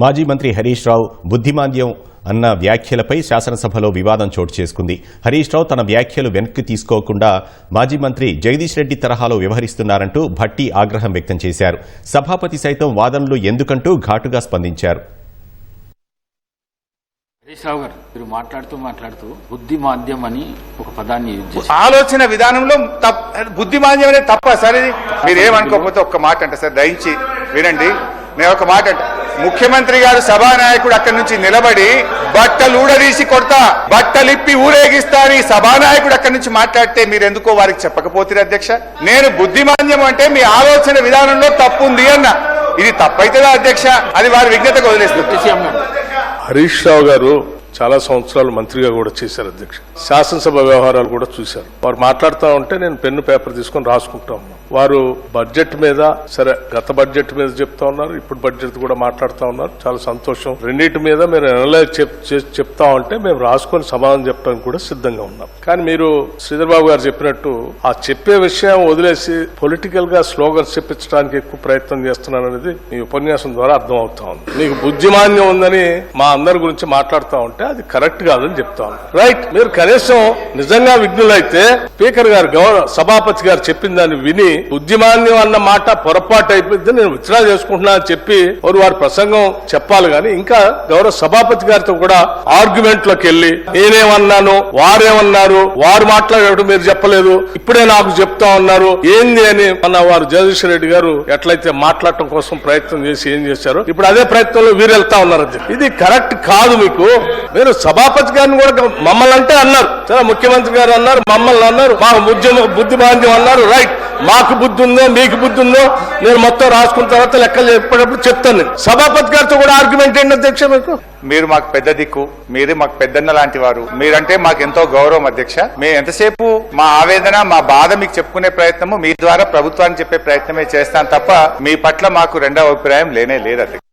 మాజీ మంత్రి హరీష్ రావు బుద్ధిమాంద్యం అన్న వ్యాఖ్యలపై శాసనసభలో వివాదం చోటు చేసుకుంది. హరీష్ రావు తన వ్యాఖ్యలు వెనక్కి తీసుకోకుండా మాజీ మంత్రి జగదీష్ రెడ్డి తరహాలో వ్యవహరిస్తున్నారంటూ భట్టి ఆగ్రహం వ్యక్తం చేశారు. సభాపతి సైతం వాదనలు ఎందుకంటూ ఘాటుగా స్పందించారు. హరీష్ రావు గారు మీరు మాట్లాడుతూ మాట్లాడుతూ బుద్ధి మాధ్యం అని ఒక పదాన్ని యూజ్ చేశారు. ఆలోచన విధానంలో తప్ బుద్ధిమాంద్యం అనేది తప్ప సరే మీరు ఏమనుకోకపోతే ఒక్క మాట అంటే సార్ దయించి వినండి. నేను ఒక మాట ముఖ్యమంత్రి గారు సభానాయకుడు అక్కడి నుంచి నిలబడి బట్టలు ఊడదీసి కొడతా బట్టలిప్పి ఊరేగిస్తా అని సభానాయకుడు అక్కడి నుంచి మాట్లాడితే మీరు ఎందుకో వారికి చెప్పకపోతే అధ్యక్ష? నేను బుద్ధిమాన్యం అంటే మీ ఆలోచన విధానంలో తప్పు ఉంది అన్న. ఇది తప్పైతుందా అధ్యక్ష? అది వారి విజ్ఞతకు వదిలేస్తుంది. హరీష్ రావు గారు చాలా సంవత్సరాలు మంత్రిగా కూడా చేశారు అధ్యక్ష. శాసనసభ వ్యవహారాలు కూడా చూశారు. వారు మాట్లాడుతూ ఉంటే నేను పెన్ను పేపర్ తీసుకొని రాసుకుంటా ఉన్నాను. వారు బడ్జెట్ మీద సరే గత బడ్జెట్ మీద చెప్తా ఉన్నారు ఇప్పుడు బడ్జెట్ కూడా మాట్లాడుతూ ఉన్నారు. చాలా సంతోషం. రెండింటి మీద మీరు అనలైజ్ చెప్ చేసి చెప్తా ఉంటే మేము రాసుకొని సమాధానం చెప్పడానికి కూడా సిద్ధంగా ఉన్నాం. కానీ మీరు శ్రీధర్బాబు గారు చెప్పినట్టు ఆ చెప్పే విషయం వదిలేసి పొలిటికల్గా స్లోగన్స్ చెప్పించడానికి ఎక్కువ ప్రయత్నం చేస్తున్నాను అనేది మీ ఉపన్యాసం ద్వారా అర్థం అవుతా ఉంది. మీకు బుద్ధిమాన్యం ఉందని మా అందరి గురించి మాట్లాడుతూ ఉంటే అది కరెక్ట్ కాదని చెప్తా రైట్ మీరు కనీసం నిజంగా విఘ్నులైతే స్పీకర్ గారు గౌరవ సభాపతి గారు చెప్పిన దాన్ని విని బుద్ధిమాన్యం అన్న మాట పొరపాటు అయిపోయింది నేను విత్డ్రా చేసుకుంటున్నా అని చెప్పి వారు వారి ప్రసంగం చెప్పాలి కానీ ఇంకా గౌరవ సభాపతి గారితో కూడా ఆర్గ్యుమెంట్లోకి వెళ్ళి నేనేమన్నాను వారేమన్నారు వారు మాట్లాడేటప్పుడు మీరు చెప్పలేదు ఇప్పుడే నాకు చెప్తా ఉన్నారు ఏంది అని మన వారు జగదీశ్వర రెడ్డి గారు ఎట్లయితే మాట్లాడటం కోసం ప్రయత్నం చేసి ఏం చేశారు ఇప్పుడు అదే ప్రయత్నంలో వీరు వెళ్తా ఉన్నారు ఇది కరెక్ట్ కాదు మీకు. మీరు సభాపతి గారిని కూడా మమ్మల్ని అంటే అన్నారు. సరే ముఖ్యమంత్రి గారు అన్నారు మమ్మల్ని అన్నారు మా ఉద్యమ బుద్ధి బాంధ్యం అన్నారు రైట్. మాకు బుద్ధి ఉందో మీకు బుద్ధి ఉందో నేను మొత్తం రాసుకున్న తర్వాత లెక్కలు చెప్పేటప్పుడు చెప్తాను. సభాపతి గారితో కూడా ఆర్గ్యుమెంట్ ఏంటి అధ్యక్ష మీకు? మీరు మాకు పెద్ద దిక్కు మీరే మాకు పెద్దన్న లాంటి వారు. మీరంటే మాకు ఎంతో గౌరవం అధ్యక్ష. మేము ఎంతసేపు మా ఆవేదన మా బాధ మీకు చెప్పుకునే ప్రయత్నము మీ ద్వారా ప్రభుత్వాన్ని చెప్పే ప్రయత్నమే చేస్తాను తప్ప మీ పట్ల మాకు రెండవ అభిప్రాయం లేనే లేదు అధ్యక్ష.